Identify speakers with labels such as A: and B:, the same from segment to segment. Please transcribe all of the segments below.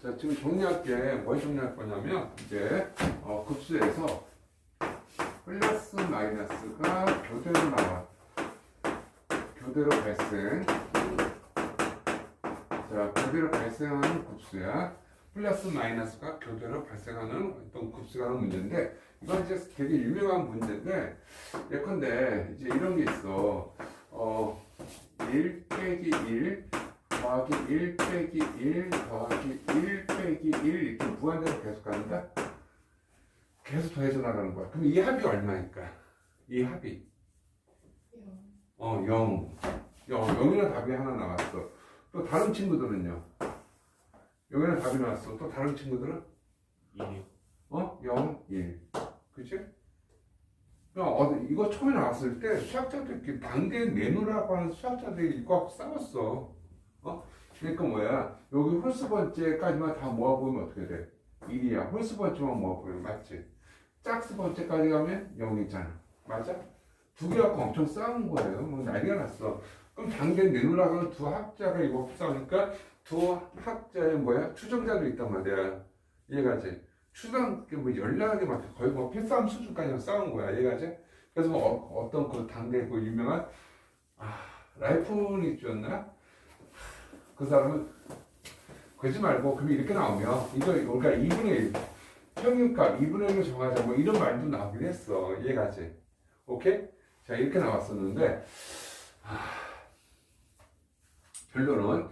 A: 자, 지금 정리할 게 뭘 정리할 거냐면, 이제, 어, 급수에서 플러스 마이너스가 교대로 나와. 교대로 발생. 자, 교대로 발생하는 급수야. 플러스 마이너스가 교대로 발생하는 어떤 급수라는 문제인데, 이건 이제 되게 유명한 문제인데, 예컨대, 이제 이런 게 있어. 어, 1 빼기 1 더하기 1 빼기 1 더하기 1 빼기 1 이렇게 무한대로 계속 간다? 계속 더해져 나가는 거야. 그럼 이 합이 얼마니까? 이 합이 어 0. 0. 0이라는 답이 하나 나왔어. 또 다른 친구들은요? 0이라는 답이 나왔어. 또 다른 친구들은?
B: 1이요.
A: 어? 0, 1. 그치? 야, 어, 이거 처음에 나왔을 때 수학자들끼리 단계 내놓으라고 하는 수학자들이 이거 싸웠어. 어? 그러니까 뭐야? 여기 홀수 번째까지만 다 모아보면 어떻게 돼? 1이야. 홀수 번째만 모아보면 맞지? 짝수 번째까지 가면 0이잖아. 맞아? 두개 갖고 엄청 싸운 거예요. 뭐 난리가 났어. 그럼 내놓으라고 하는 두 학자가 이거 싸우니까 두 학자의 뭐야? 추정자도 있단 말이야. 이해가지? 추상 뭐 연락이 막 거의 뭐 필싸움 수준까지 싸운 거야 얘가지 그래서 뭐 어, 떤그 당대 그 유명한 아 라이프니츠였나 그 사람은 그러지 말고 그럼 이렇게 나오면 이거 그러니까 2분의 1 평균값 2분의 1로 정하자 뭐 이런 말도 나오긴 했어. 얘가지 오케이? 자 이렇게 나왔었는데 아, 결론은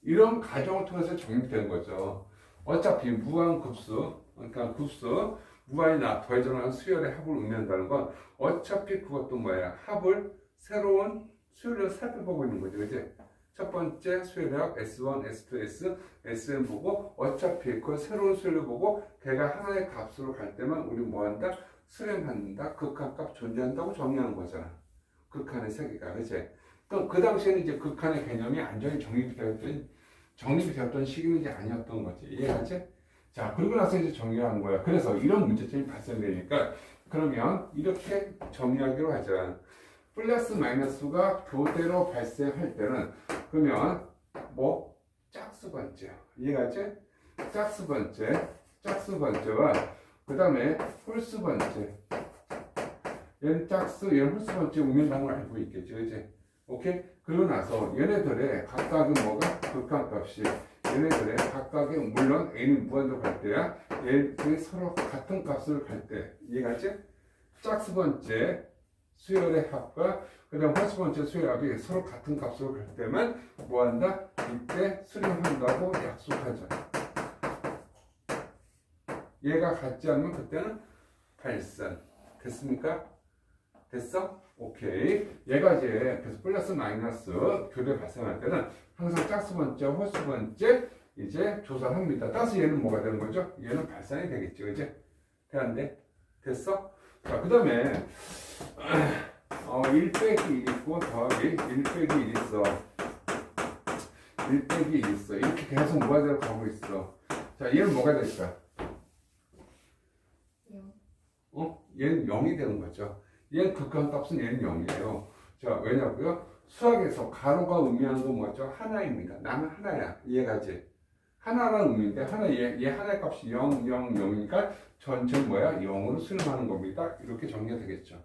A: 이런 과정을 통해서 정립된 거죠. 어차피 무한급수 그러니까 급수 무한이 나 더해져 나가는 수열의 합을 의미한다는 건 어차피 그것도 뭐야? 합을 새로운 수열을 살펴보고 있는 거죠. 그지 첫 번째 수열의 S1, S2, S, Sn 보고 어차피 그 새로운 수열을 보고 걔가 하나의 값으로 갈 때만 우리 뭐한다 수렴한다 극한값 존재한다고 정의하는 거잖아 극한의 세계가 그지 그럼 그 당시에는 이제 극한의 개념이 완전히 정립이 되었던 정립이 되었던 시기는 이제 아니었던 거지 이해하지? 자, 그러고 나서 이제 정리하는 거야. 그래서 이런 문제점이 발생되니까 그러면 이렇게 정리하기로 하자. 플러스 마이너스가 교대로 발생할 때는 그러면 뭐 짝수 번째 이해가지? 짝수 번째, 짝수 번째와 그 다음에 홀수 번째. 얘는 짝수, 얘는 홀수 번째 우면당을 알고 있겠죠, 이제. 오케이? 그러고 나서 얘네들의 각각은 뭐가 극한값이 얘네들의 각각의 물론 n이 무한대로 갈 때야 얘들이 서로 같은 값을 갈 때 이해가지? 짝수 번째 수열의 합과 그 다음 홀수 번째 수열의 합이 서로 같은 값으로 갈 때만 뭐한다? 이때 수렴한다고 약속하자 얘가 같지 않으면 그때는 발산 됐습니까? 됐어? 오케이 얘가 이제 그래서 플러스 마이너스 교대 발생할 때는 항상 짝수 번째, 홀수 번째 이제 조사를 합니다. 따라서 얘는 뭐가 되는 거죠? 얘는 발산이 되겠죠, 이제 돼안돼? 됐어? 자, 그 다음에 어, 1 빼기 1 있고 더하기 1 빼기 1 있어. 1 빼기 1 있어. 이렇게 계속 무한대로 가고 있어. 자, 얘는 뭐가 될까? 어? 얘는 0이 되는 거죠. 얘는 극한 값은 얘는 0이에요. 자, 왜냐고요? 수학에서 가로가 의미하는 건 뭐죠? 하나입니다. 나는 하나야. 이해가지? 하나라는 의미인데, 하나, 얘, 얘 하나의 값이 0, 0, 0이니까 전체 뭐야? 0으로 수렴하는 겁니다. 이렇게 정리가 되겠죠.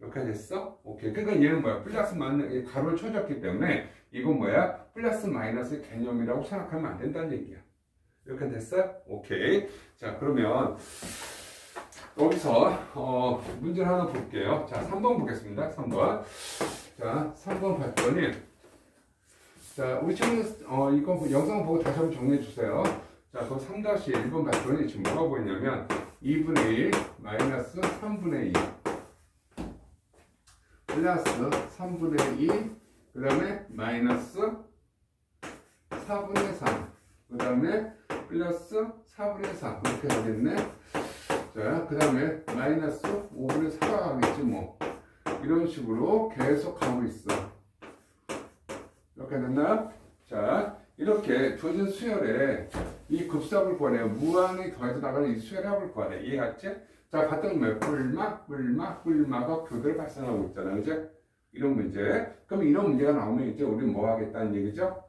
A: 이렇게 됐어? 오케이. 그러니까 얘는 뭐야? 플러스 마이너스, 가로를 쳐줬기 때문에 이건 뭐야? 플러스 마이너스 개념이라고 생각하면 안 된다는 얘기야. 이렇게 됐어? 오케이. 자, 그러면 여기서 어, 문제를 하나 볼게요. 자, 3번 보겠습니다. 3번. 자, 3번 봤더니 자, 우리 친구 어, 이거 영상 보고 다시 한번 정리해 주세요. 자, 그 3-1번 봤더니 지금 뭐가 보이냐면 2분의 1 마이너스 3분의 2 플러스 3분의 2 그 다음에 마이너스 4분의 3 그 다음에 플러스 4분의 3 이렇게 되겠네. 자, 그 다음에 마이너스 5분의 4가 가겠지 뭐. 이런 식으로 계속 가고 있어. 이렇게 됐나? 자, 이렇게 주어진 수열에 이 급수합을 구하래. 무한히 더해서 나가는 이 수열의 합을 구하래. 이해갔지? 자, 봤더니 뭐야? 뿔막, 뿔막, 뿔막과 교대를 발생하고 있잖아. 그죠? 이런 문제. 그럼 이런 문제가 나오면 이제 우리 뭐 하겠다는 얘기죠?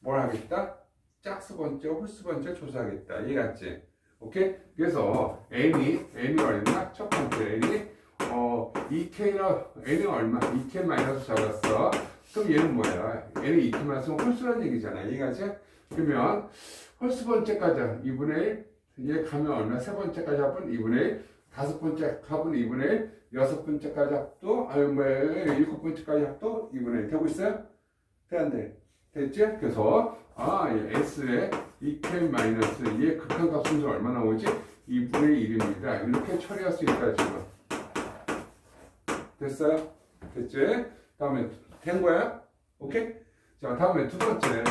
A: 뭘 하겠다? 짝수 번째, 홀수 번째 조사하겠다. 이해갔지? 오케이? 그래서 n이 n이 얼마? 첫 번째 n이 어 2k가 n이 얼마? 2k 마이너스 잡았어. 그럼 얘는 뭐야? n이 2k 마이너스 홀수라는 얘기잖아. 이해가지? 그러면 홀수 번째까지 2분의 1, 얘 가면 얼마? 세 번째까지 합은 2분의 1, 다섯 번째 합은 2분의 1, 여섯 번째까지 합도 아니 뭐 일곱 번째까지 합도 2분의 1 되고 있어요? 돼? 됐지? 그래서 아이 s의 2k 마이너스 얘 극한값 순서 얼마 나오지? 2분의 1입니다. 이렇게 처리할 수 있다 지금. 됐어요? 됐지? 다음에 된 거야? 오케이? 자 다음에 두 번째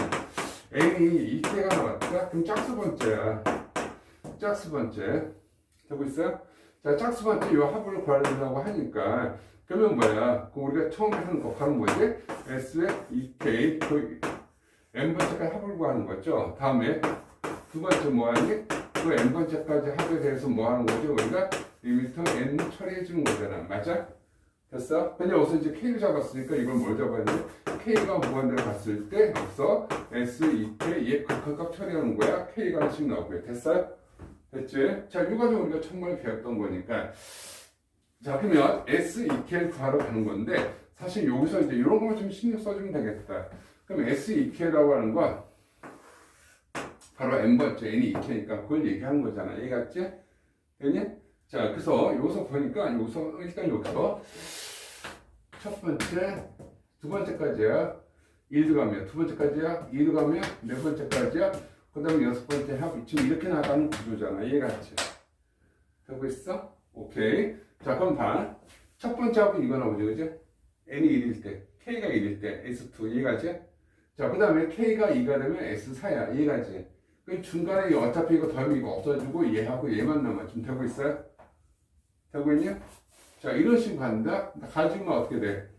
A: n이 2k가 나왔다. 그럼 짝수 번째야. 짝수 번째 되고 있어요? 자 짝수 번째 요 합을 구하려고 하니까 그러면 뭐야? 그 우리가 처음에 하는 거 바로 뭐지? s의 2k 그 n 번째까지 합을 구하는 거죠. 다음에 두 번째 뭐하니? 그 n 번째까지 합에 대해서 뭐 하는 거죠? 우리가 리미터 n 처리해 주는 거잖아. 맞아? 됐어? 근데 여기서 이제 k를 잡았으니까 이걸 뭘 잡아야 돼? k가 무한대로 갔을 때 여기서 s 2k 얘 극한값 처리하는 거야. k가 하나씩 나오고요. 됐어요? 됐지? 자, 이 과정 우리가 천번에 배웠던 거니까. 자, 그러면 S, 2K를 구하러 가는 건데, 사실 여기서 이제 이런 것만 좀 신경 써주면 되겠다. 그럼 S, 2K라고 하는 건, 바로 N번째, N이 2K니까 그걸 얘기하는 거잖아. 이해 갔지? 되니? 자, 그래서 여기서 보니까, 여기서, 일단 여기서, 첫 번째, 두 번째까지야. 1도 가면, 두 번째까지야. 2도 가면, 네 번째까지야. 그 다음에 여섯 번째 합, 지금 이렇게 나가는 구조잖아. 이해 갔지? 되고 있어? 오케이. 자, 그럼 봐. 첫 번째 합은 이거 나오죠, 그죠? n이 1일 때, k가 1일 때, s2 이해 가지? 자, 그 다음에 k가 2가 되면 s4야. 이해 가지? 그 중간에 어차피 이거 더하면 이거 없어지고 얘하고 얘만 남아. 지금 되고 있어요? 되고 있냐? 자, 이런 식으로 간다? 가지면 어떻게 돼?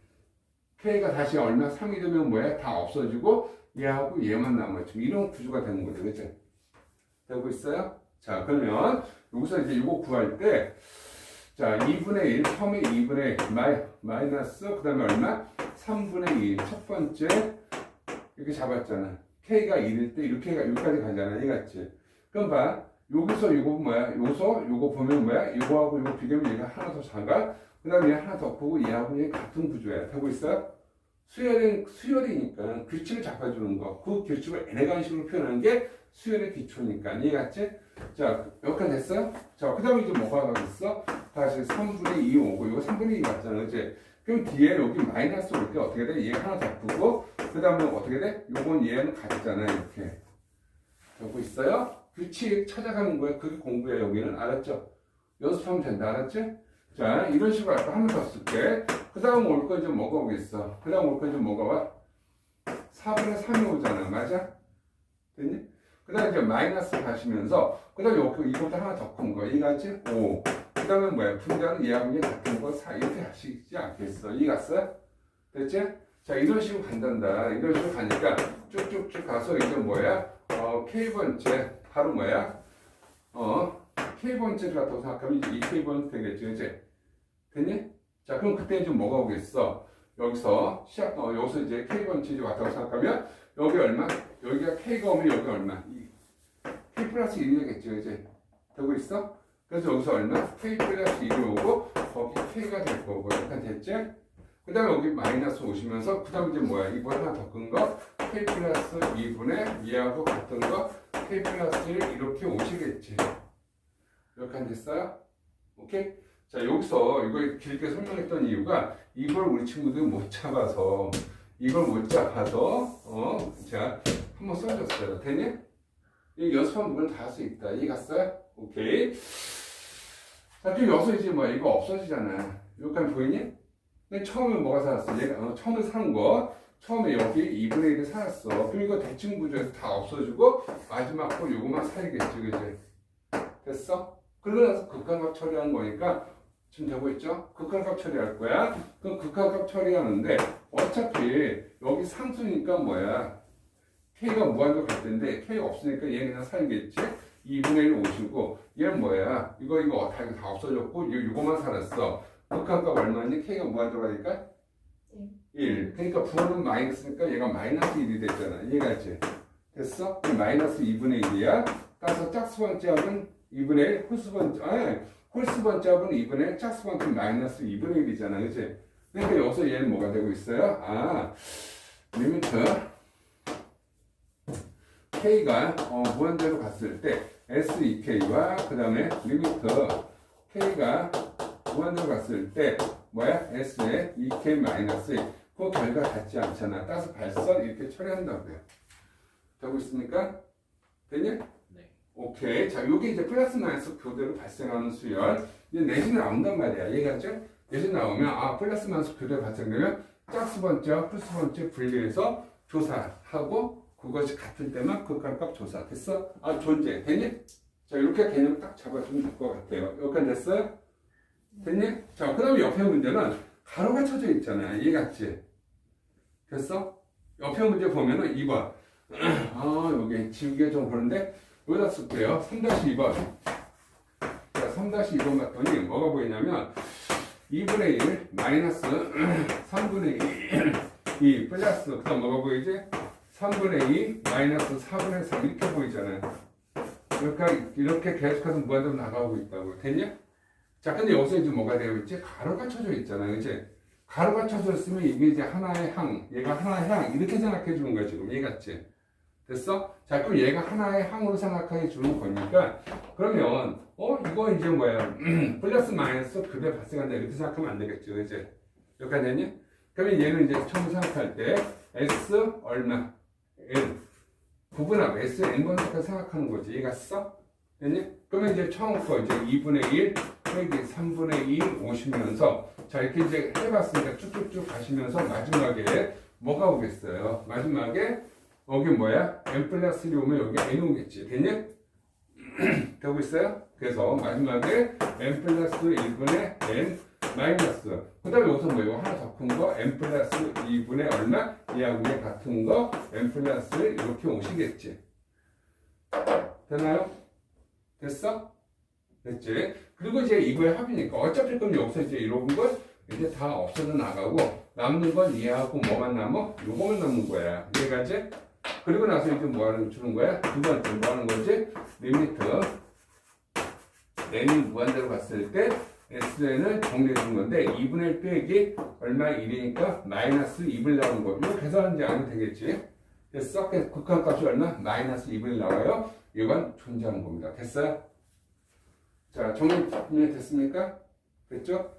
A: k가 다시 얼마? 3이 되면 뭐야? 다 없어지고 얘하고 얘만 남아. 지금 이런 구조가 되는 거죠. 그죠? 되고 있어요? 자, 그러면 여기서 이제 이거 구할 때 자, 2분의 1, 처음에 2분의 1, 마이, 마이너스, 그 다음에 얼마? 3분의 2, 첫 번째, 이렇게 잡았잖아. K가 1일 때 이렇게, 가- 여기까지 가잖아. 이해갔지? 그럼 봐. 여기서 이거 뭐야? 여기서 이거 보면 뭐야? 이거하고 이거 비교하면 얘가 하나 더 작아. 그 다음에 얘 하나 더 크고 얘하고 얘 같은 구조야. 되고 있어? 수열은, 수열이니까 규칙을 잡아주는 거. 그 규칙을 에레간식으로 표현하는 게 수열의 기초니까. 이해갔지? 자, 여기까지 됐어요? 자, 그 다음에 이제 뭐가 가겠어? 다시 3분의 2 오고, 이거 3분의 2 맞잖아, 그치? 그럼 뒤에 여기 마이너스 올 때 어떻게 돼? 얘 하나 더 푸고, 그 다음에 어떻게 돼? 요건 얘는 같잖아, 이렇게. 되고 있어요? 규칙 찾아가는 거야. 그게 공부야, 여기는. 알았죠? 연습하면 된다, 알았지? 자, 이런 식으로 할까? 한번 더 쓸게. 그 다음 올거 이제 뭐가 오겠어? 그 다음 올거 이제 뭐가 와? 4분의 3이 오잖아, 맞아? 됐니? 그 다음에 이제 마이너스 가시면서, 그 다음에 여기 이것도 하나 더 큰 거. 이거지? 5. 그 다음에 뭐야? 분자는 얘하고 얘 같은 거 4. 이렇게 하시지 않겠어? 이 갔어? 됐지? 자, 이런 식으로 간단다. 이런 식으로 가니까 쭉쭉쭉 가서 이제 뭐야? 어, K번째. 바로 뭐야? 어, K번째를 갖다고 생각하면 이 K번째 되겠지, 이제. 됐니? 자, 그럼 그때 이제 뭐가 오겠어? 여기서 시작, 어, 여기서 이제 K번째 왔다고 생각하면 여기 얼마? 여기가 K가 오면 여기 얼마? 이 K 플러스 1이 되겠죠, 이제. 되고 있어? 그래서 여기서 얼마? K 플러스 1이 오고, 거기 K가 될 거고, 약간 됐지? 그 다음에 여기 마이너스 오시면서, 그 다음에 이제 뭐야? 이거 하나 더 큰 거, K 플러스 2분의 얘하고 같은 거, K 플러스 1 이렇게 오시겠지. 이렇게 안 됐어요? 오케이? 자, 여기서 이거 길게 설명했던 이유가, 이걸 우리 친구들이 못 잡아서, 이걸 못 잡아서, 어, 자, 한번 써줬어요. 되니? 이 연습한 부분 다 할 수 있다. 이해 갔어요? 오케이. 자, 그럼 여기서 이제 뭐야? 이거 없어지잖아. 여기까지 보이니? 근데 처음에 뭐가 살았어? 얘가, 어, 처음에 산 거, 처음에 여기 2분의 1이 살았어. 그럼 이거 대칭 구조에서 다 없어지고, 마지막 거 요거만 살겠지, 그지? 됐어? 그러고 나서 극한값 처리한 거니까, 지금 되고 있죠? 극한값 처리할 거야. 그럼 극한값 처리하는데, 어차피 여기 상수니까 뭐야? K가 무한대로 갈 텐데 K가 없으니까 얘 그냥 살겠지? 2분의 1 오시고 얘는 뭐야? 이거 이거 다, 다 없어졌고 이거 이거만 살았어. 극한값 얼마니? K가 무한대로 가니까 1. 그러니까 부호는 마이너스니까 얘가 마이너스 1이 됐잖아. 이해가지? 됐어? 마이너스 2분의 1이야. 따라서 짝수 번째 합은 2분의 1, 홀수번째, 아니, 홀수번째 합은 2분의 1, 짝수번째 마이너스 2분의 1이잖아. 그치? 그러니까 여기서 얘는 뭐가 되고 있어요? 아, 리미트 K가 어, 무한대로 갔을 때 S2K와 그 다음에 리미트 K가 무한대로 갔을 때 뭐야? S에 2K 마이너스 그 결과 같지 않잖아. 따라서 발선 이렇게 처리한다고요. 되고 있습니까? 됐냐?
B: 네.
A: 오케이. 자, 요게 이제 플러스 마이너스 교대로 발생하는 수열. 이제 내신 나온단 말이야. 이해갔죠? 내신 나오면, 아, 플러스 마이너스 교대로 발생되면 짝수 번째, 플러스 번째 분리해서 조사하고 그것이 같을 때만 극한값 조사. 됐어? 아, 존재. 됐니? 자, 이렇게 개념 딱 잡아주면 될 것 같아요. 여기까지 됐어요? 됐니? 자, 그 다음에 옆에 문제는 가로가 쳐져 있잖아. 이해갔지? 됐어? 옆에 문제 보면은 2번. 아, 여기 지우개 좀 그런데 여기다 쓸게요. 3-2번. 자, 3-2번 봤더니 뭐가 보이냐면 2분의 1 마이너스 3분의 2, 2 플러스 그다음 뭐가 보이지? 3분의 2 마이너스 4분의 3 이렇게 보이잖아요. 이렇게 이렇게 계속해서 무한대로 나가고 있다고 됐냐? 자, 근데 여기서 이제 뭐가 되어 있지? 가로가 쳐져 있잖아, 그치? 가로가 쳐져 있으면 이게 이제 하나의 항, 얘가 하나의 항 이렇게 생각해 주는 거야 지금 이해갔지? 됐어? 자, 그럼 얘가 하나의 항으로 생각해 주는 거니까 그러면 어 이거 이제 뭐야? 플러스 마이너스 급여 발생한다 이렇게 생각하면 안 되겠죠, 이제 여기까지 됐니? 그러면 얘는 이제 처음 생각할 때 s 얼마 n 구분하고 s n번 생각하는 거지, 이해갔어? 됐니? 그러면 이제 처음 거 이제 2분의 1 빼기 3분의 2 오시면서 자 이렇게 이제 해봤으니까 쭉쭉쭉 가시면서 마지막에 뭐가 오겠어요? 마지막에 여기 뭐야? n 플러스 1이 오면 여기 n 오겠지. 됐니? 되고 있어요? 그래서 마지막에 n 플러스 1분의 n 마이너스 그 다음에 여기서 뭐 이거 하나 더 큰 거 n 플러스 2분의 얼마? 얘하고 얘 같은 거 n 플러스 1 이렇게 오시겠지. 되나요? 됐어? 됐지? 그리고 이제 이거의 합이니까 어차피 그럼 여기서 이제 이런 건 이제 다 없어져 나가고 남는 건 얘하고 뭐만 남어? 요거만 남는 거야. 이해가지? 그리고 나서 이제 뭐 하는 주는 거야? 두 번째 뭐 하는 거지? 리미트 n이 무한대로 갔을 때 SN을 정리해 준 건데 2분의 1 빼기 얼마 1이니까 마이너스 2분이 나오는 거. 이거 계산하지 않으면 되겠지? 됐어? 극한값이 얼마? 마이너스 2분이 나와요. 이건 존재하는 겁니다. 됐어요? 자, 정리 됐습니까? 됐죠?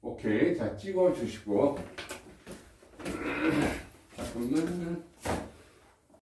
A: 오케이. 자, 찍어 주시고. 자, 그러면